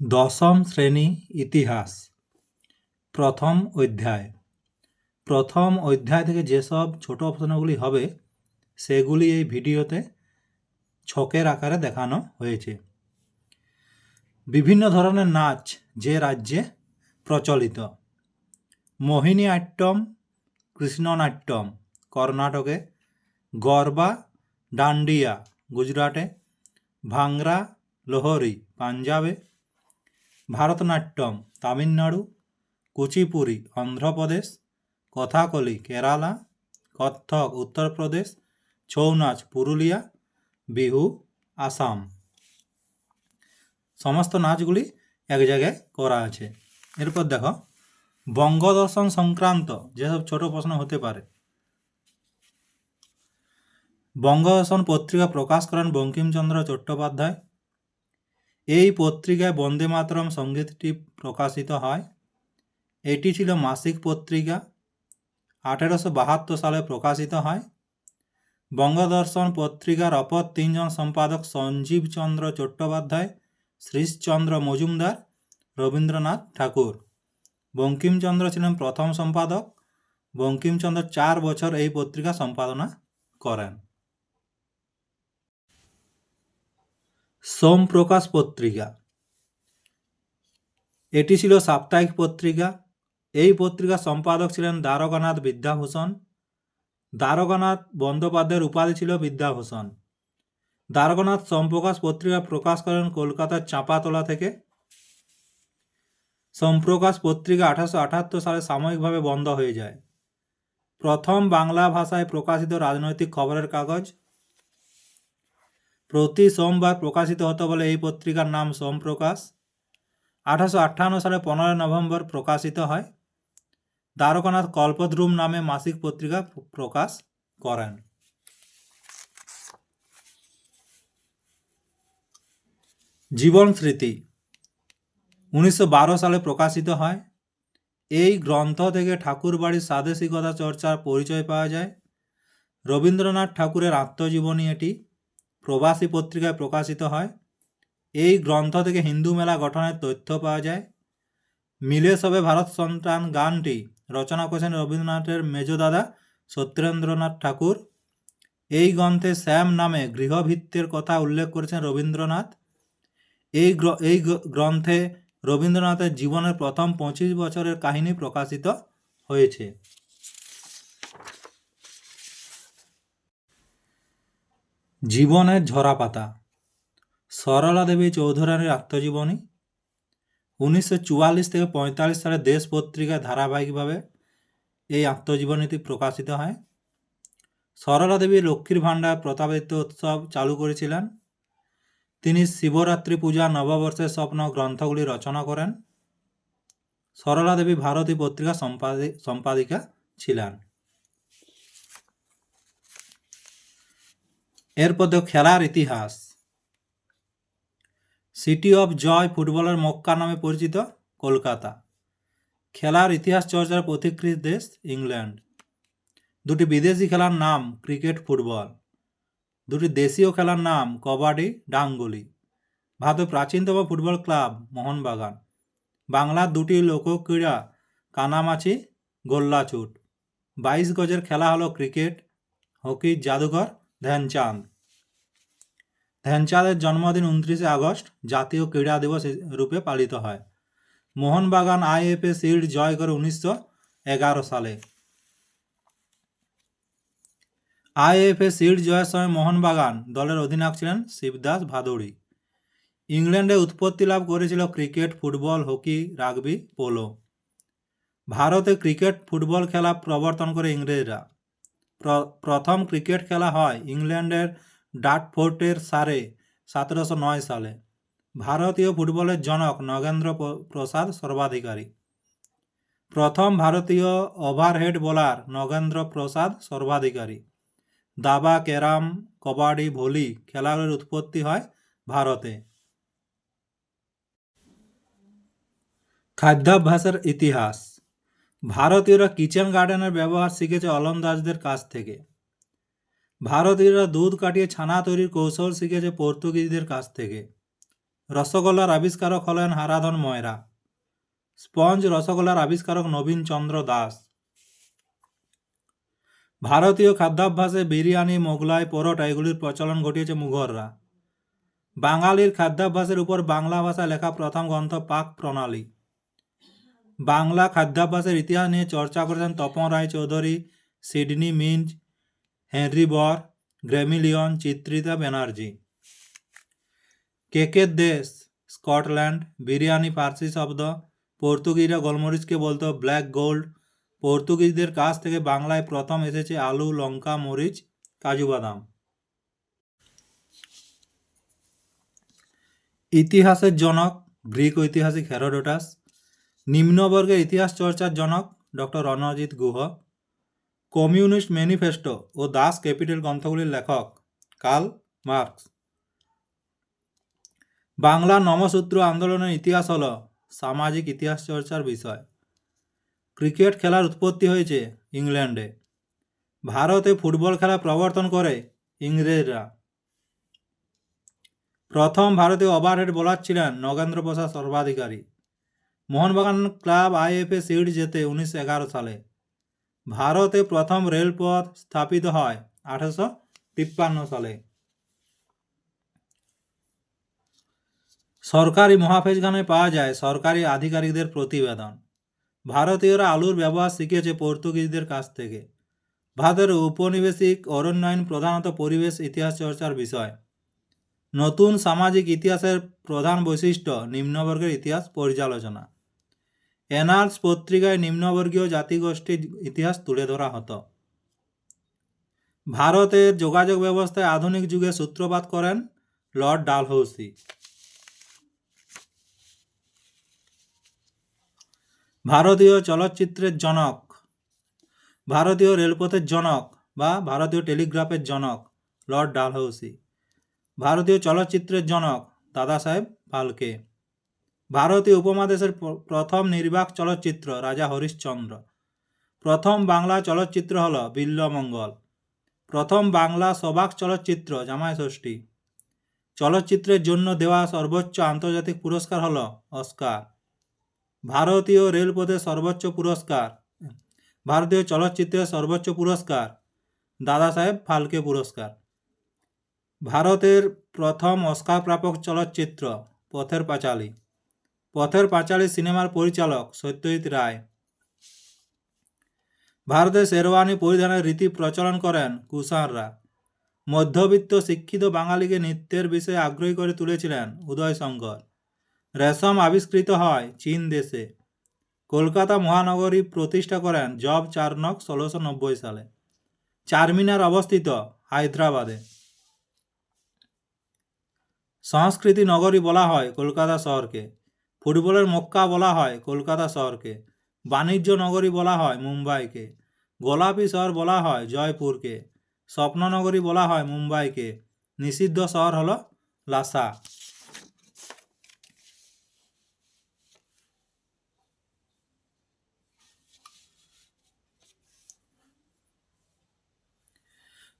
দশম শ্রেণি ইতিহাস, প্রথম অধ্যায়। প্রথম অধ্যায় থেকে যেসব ছোট প্রশ্নগুলি হবে, সেগুলি এই ভিডিওতে ছকের আকারে দেখানো হয়েছে। বিভিন্ন ধরনের নাচ যে রাজ্যে প্রচলিত। মোহিনী আট্যম কৃষ্ণনাট্যম কর্ণাটকে গরবা, ডান্ডিয়া, গুজরাটে ভাংরা, লোহরি, পাঞ্জাবে ভারতনাট্যম, তামিলনাড়ু কুচিপুরি অন্ধ্রপ্রদেশ, কথাকলি, কেরালা, কত্থক, উত্তরপ্রদেশ ছৌ নাচ পুরুলিয়া, বিহু, আসাম। সমস্ত নাচগুলি এক জায়গায় করা আছে। এরপর দেখো, বঙ্গদর্শন সংক্রান্ত যেসব ছোট প্রশ্ন হতে পারে। বঙ্গদর্শন পত্রিকা প্রকাশ করেন বঙ্কিমচন্দ্র চট্টোপাধ্যায়। এই পত্রিকায় বন্দে মাতরম সঙ্গীতটি প্রকাশিত হয়। এটি ছিল মাসিক পত্রিকা। আঠেরোশো বাহাত্তর সালে প্রকাশিত হয়। বঙ্গদর্শন পত্রিকার অপর তিনজন সম্পাদক সঞ্জীব চন্দ্র চট্টোপাধ্যায়, শ্রীশচন্দ্র মজুমদার, রবীন্দ্রনাথ ঠাকুর। বঙ্কিমচন্দ্র ছিলেন প্রথম সম্পাদক। বঙ্কিমচন্দ্র চার বছর এই পত্রিকা সম্পাদনা করেন। সোমপ্রকাশ পত্রিকা। এটি ছিল সাপ্তাহিক পত্রিকা। এই পত্রিকার সম্পাদক ছিলেন দ্বারকানাথ বিদ্যাভূষণ। দ্বারকানাথ বন্দ্যোপাধ্যায়ের উপাধি ছিল বিদ্যাভূষণ। দ্বারকানাথ সোমপ্রকাশ পত্রিকা প্রকাশ করেন কলকাতার চাঁপাতলা থেকে। সোমপ্রকাশ পত্রিকা আঠারোশো আঠাত্তর সালে সাময়িকভাবে বন্ধ হয়ে যায়। প্রথম বাংলা ভাষায় প্রকাশিত রাজনৈতিক খবরের কাগজ প্রতি সোমবার প্রকাশিত হতো বলে এই পত্রিকার নাম সোমপ্রকাশ। আঠারোশো আটান্ন সালে পনেরোই নভেম্বর প্রকাশিত হয়। দ্বারকানাথ কল্পদ্রুম নামে মাসিক পত্রিকা প্রকাশ করেন। জীবন স্মৃতি। উনিশশো বারো সালে প্রকাশিত হয়। এই গ্রন্থ থেকে ঠাকুরবাড়ির স্বাদেশিকতা চর্চার পরিচয় পাওয়া যায়। রবীন্দ্রনাথ ঠাকুরের আত্মজীবনী এটি। প্রবাসী পত্রিকায় প্রকাশিত হয়। এই গ্রন্থ থেকে হিন্দু মেলা গঠনের তথ্য পাওয়া যায়। মিলে সবে ভারত সন্তান গানটি রচনা করেছেন রবীন্দ্রনাথের মেজদাদা সত্যেন্দ্রনাথ ঠাকুর। এই গ্রন্থে শ্যাম নামে গৃহভিত্তের কথা উল্লেখ করেছেন রবীন্দ্রনাথ। এই এই গ্রন্থে রবীন্দ্রনাথের জীবনের প্রথম পঁচিশ বছরের কাহিনী প্রকাশিত হয়েছে। জীবনের ঝরাপাতা সরলা দেবী চৌধুরানীর আত্মজীবনী। উনিশশো চুয়াল্লিশ থেকে পঁয়তাল্লিশ সালে দেশ পত্রিকায় ধারাবাহিকভাবে এই আত্মজীবনীটি প্রকাশিত হয়। সরলা দেবী লক্ষ্মীর ভাণ্ডার প্রতাপিত উৎসব চালু করেছিলেন। তিনি শিবরাত্রি পূজা, নববর্ষের স্বপ্ন, গ্রন্থগুলি রচনা করেন। সরলা দেবী ভারতী পত্রিকা সম্পাদিকা ছিলেন। এরপর খেলার ইতিহাস। সিটি অফ জয় ফুটবলের মক্কা নামে পরিচিত কলকাতা। খেলার ইতিহাস চর্চার পথিকৃত দেশ ইংল্যান্ড। দুটি বিদেশি খেলার নাম ক্রিকেট ফুটবল। দুটি দেশীয় খেলার নাম কবাডি, ডাঙ্গুলি। ভারতের প্রাচীনতম ফুটবল ক্লাব মোহনবাগান। বাংলার দুটি লোকক্রীড়া কানামাছি, গোল্লাছুট। বাইশ গজের খেলা হলো ক্রিকেট হকির জাদুঘর ধ্যানচাঁদ। ধ্যানচাঁদের জন্মদিন উনত্রিশে আগস্ট জাতীয় ক্রীড়া দিবস রূপে পালিত হয়। মোহনবাগান আইএফএ শিল্ড জয় করে উনিশশো এগারো সালে। আইএফএ শিল্ড জয়ের সময় মোহনবাগান দলের অধিনায়ক ছিলেন শিবদাস ভাদুড়ি। ইংল্যান্ডে উৎপত্তি লাভ করেছিল cricket, football, hockey, rugby, polo. ভারতে ক্রিকেট, ফুটবল খেলা প্রবর্তন করে ইংরেজরা। প্রথম ক্রিকেট খেলা হয় ইংল্যান্ডের ডাটফোর্টের সারে সতেরোশো নয় সালে। ভারতীয় ফুটবলের জনক নগেন্দ্র প্রসাদ সর্বাধিকারী। প্রথম ভারতীয় ওভারহেড বোলার নগেন্দ্র প্রসাদ সর্বাধিকারী। দাবা, ক্যারাম, কবাডি, ভলি খেলাগুলির উৎপত্তি হয় ভারতে। খাদ্যাভ্যাসের ইতিহাস। ভারতীয়রা কিচেন গার্ডেনের ব্যবহার শিখেছে অলন্দাজদের কাছ থেকে। ভারতীয়রা দুধ কাটিয়ে ছানা তৈরির কৌশল শিখেছে পর্তুগিজদের কাছ থেকে। রসগোল্লার আবিষ্কারক হলেন হারাধন ময়রা। স্পঞ্জ রসগোল্লার আবিষ্কারক নবীন চন্দ্র দাস। ভারতীয় খাদ্যাভ্যাসে বিরিয়ানি, মোগলাই, পরোটা এগুলির প্রচলন ঘটিয়েছে মুঘলরা। বাঙালির খাদ্যাভ্যাসের উপর বাংলা ভাষা লেখা প্রথম গ্রন্থ পাক প্রণালী। বাংলা খাদ্যাভ্যাসের ইতিহাস নিয়ে চর্চা করেছেন Tapan Ray Chaudhuri, Sidney Mintz, Henry বর গ্রেমিলিয়ন চিত্রিতা ব্যানার্জি। কেকের দেশ, স্কটল্যান্ড, বিরিয়ানি ফার্সি শব্দ, পর্তুগিজরা গোলমরিচকে বলতো ব্ল্যাক গোল্ড। পর্তুগিজদের কাছ থেকে বাংলায় প্রথম এসেছে আলু, লঙ্কা, মরিচ, কাজু বাদাম। ইতিহাসের জনক, গ্রিক ঐতিহাসিক হেরোডোটাস নিম্নবর্গের ইতিহাস চর্চার জনক doctor Ranajit Guha, communist manifesto ও দাস ক্যাপিটাল গ্রন্থগুলির লেখক কার্ল মার্কস। বাংলা নমসূত্র আন্দোলনের ইতিহাস হল সামাজিক ইতিহাস চর্চার বিষয়। ক্রিকেট খেলার উৎপত্তি হয়েছে ইংল্যান্ডে। ভারতে ফুটবল খেলা প্রবর্তন করে ইংরেজরা। প্রথম ভারতীয় ওভারহেড বোলার ছিলেন Nagendra Prasad Sarbadhikari. Mohun Bagan club IFA shield জেতে উনিশশো এগারো সালে। ভারতে প্রথম রেলপথ স্থাপিত হয় আঠারোশো তিপ্পান্ন সালে। সরকারি মহাফেজখানে পাওয়া যায় সরকারি আধিকারিকদের প্রতিবেদন। ভারতীয়রা আলুর ব্যবহার শিখেছে পর্তুগিজদের কাছ থেকে। ভারতের উপনিবেশিক অরণ্যায়ন প্রধানত পরিবেশ ইতিহাস চর্চার বিষয়। নতুন সামাজিক ইতিহাসের প্রধান বৈশিষ্ট্য নিম্নবর্গের ইতিহাস পর্যালোচনা। এনার্স পত্রিকায় নিম্নবর্গীয় জাতিগোষ্ঠীর ইতিহাস তুলে ধরা হতো। ভারতের যোগাযোগ ব্যবস্থায় আধুনিক যুগে সূত্রপাত করেন লর্ড ডালহৌসি। ভারতীয় চলচ্চিত্রের জনক, ভারতীয় রেলপথের জনক বা ভারতীয় টেলিগ্রাফের জনক লর্ড ডালহৌসি। ভারতীয় চলচ্চিত্রের জনক দাদা সাহেব ফালকে ভারতীয় উপমহাদেশের প্রথম নির্বাক চলচ্চিত্র রাজা হরিশ্চন্দ্র। প্রথম বাংলা চলচ্চিত্র হল বিল্লমঙ্গল প্রথম বাংলা সবাক চলচ্চিত্র জামাই ষষ্ঠী। চলচ্চিত্রের জন্য দেওয়া সর্বোচ্চ আন্তর্জাতিক পুরস্কার হল অস্কার। ভারতীয় রেলপথের সর্বোচ্চ পুরস্কার। ভারতীয় চলচ্চিত্রের সর্বোচ্চ পুরস্কার দাদা সাহেব ফালকে পুরস্কার। ভারতের প্রথম অস্কার প্রাপক চলচ্চিত্র পথের পাঁচালী। পথের পাঁচালী সিনেমার পরিচালক সত্যজিৎ রায়। ভারতে শেরওয়ানি পরিধানের রীতি প্রচলন করেন কুষাণরা। মধ্যবিত্ত শিক্ষিত বাঙালিকে নৃত্যের বিষয়ে আগ্রহী করে তুলেছিলেন উদয়শঙ্কর রেশম আবিষ্কৃত হয় চীন দেশে। কলকাতা মহানগরী প্রতিষ্ঠা করেন জব চার্নক ষোলোশো নব্বই সালে। চারমিনার অবস্থিত হায়দ্রাবাদে। সংস্কৃতি নগরী বলা হয় কলকাতা শহরকে। ফুটবলের মক্কা বলা হয় কলকাতা শহরকে, বাণিজ্য নগরী বলা হয় মুম্বাইকে, গোলাপি শহর বলা হয় জয়পুরকে স্বপ্ননগরী বলা হয় মুম্বাইকে, নিষিদ্ধ শহর হলো লাসা।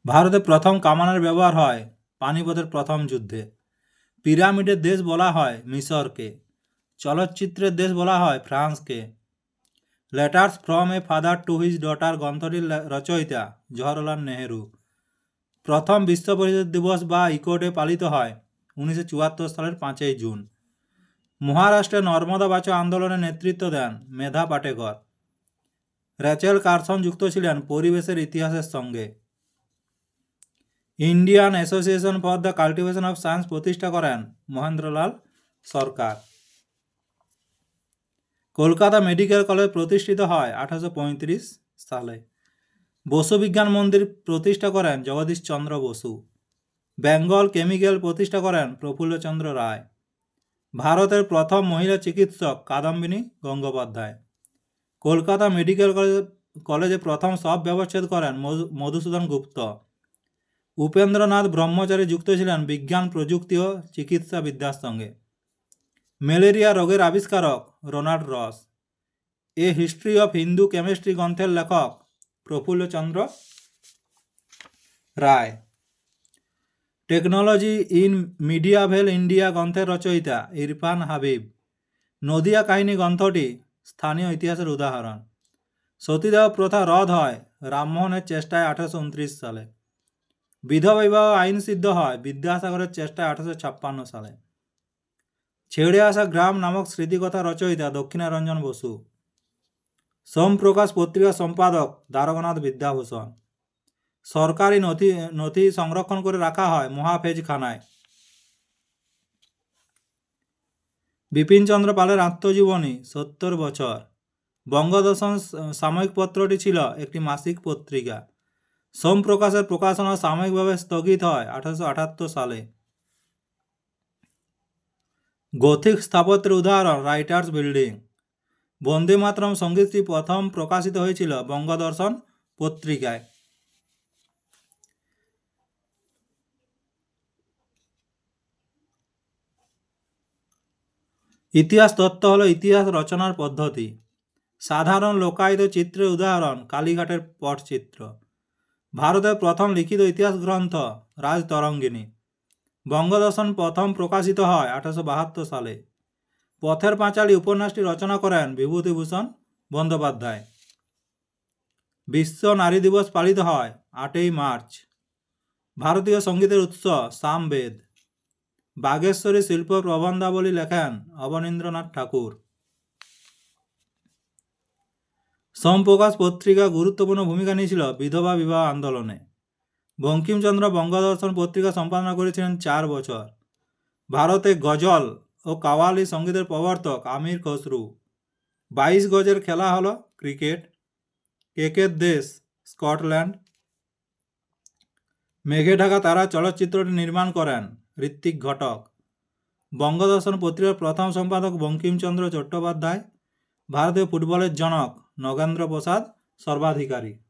ভারতে প্রথম কামানের ব্যবহার হয় পানিপথের প্রথম যুদ্ধে। পিরামিডের দেশ বলা হয় মিশরকে। চলচ্চিত্রের দেশ বলা হয় ফ্রান্সকে। Letters from a father to his daughter গ্রন্থটির রচয়িতা জওহরলাল নেহেরু। প্রথম বিশ্ব পরিষদ দিবস বা ইকোডে পালিত হয় উনিশশো চুয়াত্তর সালের পাঁচই জুন। মহারাষ্ট্রে নর্মদা বাঁচাও আন্দোলনে নেতৃত্ব দেন মেধা পাটেকর। রেচেল কারসন যুক্ত ছিলেন পরিবেশের ইতিহাসের সঙ্গে। Indian association for the cultivation of science প্রতিষ্ঠা করেন মহেন্দ্রলাল সরকার। কলকাতা মেডিকেল কলেজ প্রতিষ্ঠিত হয় আঠারোশো পঁয়ত্রিশ সালে। বসু বিজ্ঞান মন্দির প্রতিষ্ঠা করেন জগদীশ চন্দ্র বসু। বেঙ্গল কেমিক্যাল প্রতিষ্ঠা করেন প্রফুল্লচন্দ্র রায়। ভারতের প্রথম মহিলা চিকিৎসক কাদম্বিনী গঙ্গোপাধ্যায়। কলকাতা মেডিকেল কলেজে প্রথম সব ব্যবচ্ছেদ করেন মধুসূদন গুপ্ত। উপেন্দ্রনাথ ব্রহ্মচারী যুক্ত ছিলেন বিজ্ঞান প্রযুক্তি ও চিকিৎসা বিদ্যার সঙ্গে। ম্যালেরিয়া রোগের আবিষ্কারক Ronald Ross. A history of Hindu chemistry গ্রন্থের লেখক Prafulla Chandra Ray. Technology in medieval India গ্রন্থের রচয়িতা ইরফান হাবিব। নদিয়া কাহিনী গ্রন্থটি স্থানীয় ইতিহাসের উদাহরণ। সতীদাহ প্রথা রদ হয় রামমোহনের চেষ্টায় আঠারোশো উনত্রিশ সালে। বিধবা বিবাহ আইন সিদ্ধ হয় বিদ্যাসাগরের চেষ্টায় আঠারোশো ছাপ্পান্ন সালে। ছেড়ে আসা গ্রাম নামক স্মৃতিকথা রচয়িতা দক্ষিণারঞ্জন বসু। সোমপ্রকাশ পত্রিকা সম্পাদক দ্বারকনাথ বিদ্যাভূষণ। সরকারি নথি নথি সংরক্ষণ করে রাখা হয় মহাফেজখানায়। বিপিনচন্দ্র পালের আত্মজীবনী, সত্তর বছর। বঙ্গদর্শন সাময়িক পত্রটি ছিল একটি মাসিক পত্রিকা। সোমপ্রকাশের প্রকাশনা সাময়িকভাবে স্থগিত হয় আঠারোশো আটাত্তর সালে। গথিক স্থাপত্যের উদাহরণ রাইটার্স বিল্ডিং বন্দে মাতরম সঙ্গীতটি প্রথম প্রকাশিত হয়েছিল বঙ্গদর্শন পত্রিকায়। ইতিহাস তত্ত্ব হলো ইতিহাস রচনার পদ্ধতি। সাধারণ লোকায়িত চিত্রের উদাহরণ, কালীঘাটের পটচিত্র। ভারতের প্রথম লিখিত ইতিহাস গ্রন্থ, রাজতরঙ্গিনী। বঙ্গদর্শন প্রথম প্রকাশিত হয় আঠারোশো বাহাত্তর সালে। পথের পাঁচালী উপন্যাসটি রচনা করেন বিভূতিভূষণ বন্দ্যোপাধ্যায়। বিশ্ব নারী দিবস পালিত হয় আটই মার্চ। ভারতীয় সঙ্গীতের উৎস সামবেদ। বাগেশ্বরী শিল্প প্রবন্ধাবলী লেখেন অবনীন্দ্রনাথ ঠাকুর। সোমপ্রকাশ পত্রিকা গুরুত্বপূর্ণ ভূমিকা নিয়েছিল বিধবা বিবাহ আন্দোলনে। বঙ্কিমচন্দ্র বঙ্গদর্শন পত্রিকা সম্পাদনা করেছিলেন চার বছর। ভারতে গজল ও কাওয়ালি সঙ্গীতের প্রবর্তক আমির খসরু। বাইশ গজের খেলা হলো ক্রিকেট। কেকের দেশ স্কটল্যান্ড। মেঘে ঢাকা তারা চলচ্চিত্রটি নির্মাণ করেন ঋত্বিক ঘটক। বঙ্গদর্শন পত্রিকার প্রথম সম্পাদক বঙ্কিমচন্দ্র চট্টোপাধ্যায়। ভারতীয় ফুটবলের জনক নগেন্দ্র প্রসাদ সর্বাধিকারী।